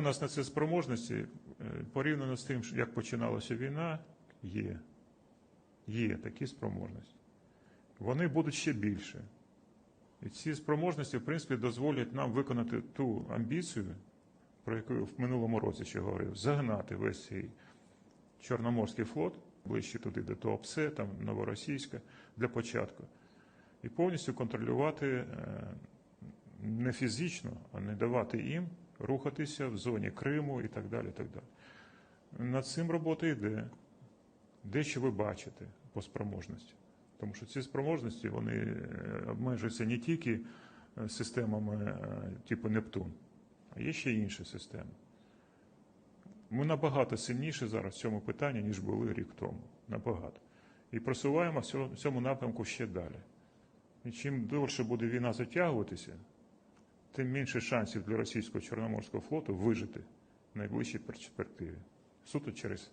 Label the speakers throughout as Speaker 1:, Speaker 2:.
Speaker 1: у нас на це спроможності, е, порівняно з тим, як починалася війна, є. Є такі спроможності. Вони будуть ще більше. І ці спроможності, в принципі, дозволять нам виконати ту амбіцію, про яку в минулому році ще говорив, загнати весь цей Чорноморський флот ближче туди, до Туапсе, там Новоросійська, для початку. І повністю контролювати е, не фізично, а не давати їм рухатися в зоні Криму і так далі. Так далі. Над цим робота йде. Дещо ви бачите по спроможності. Тому що ці спроможності вони е, обмежуються не тільки е, системами е, типу Нептун, а є ще інші системи. Ми набагато сильніші зараз в цьому питанні, ніж були рік тому. Набагато. І просуваємо в цьому напрямку ще далі. І чим довше буде війна затягуватися, тим менше шансів для російського Чорноморського флоту вижити в найближчій перспективі. Суто через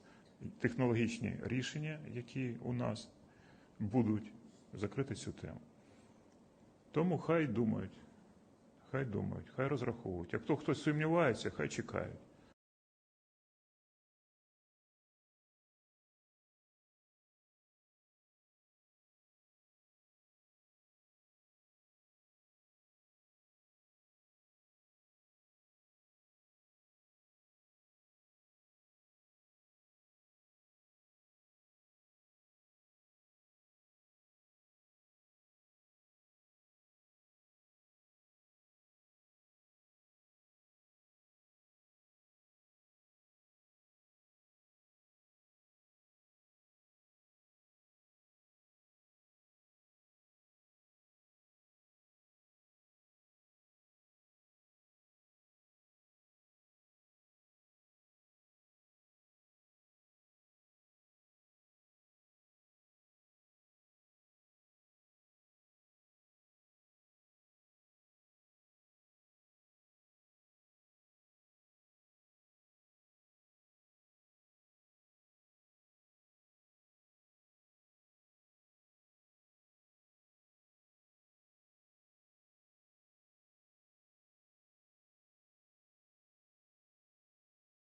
Speaker 1: технологічні рішення, які у нас будуть закрити цю тему. Тому хай думають, хай думають, хай розраховують. А хто хтось сумнівається, хай чекають.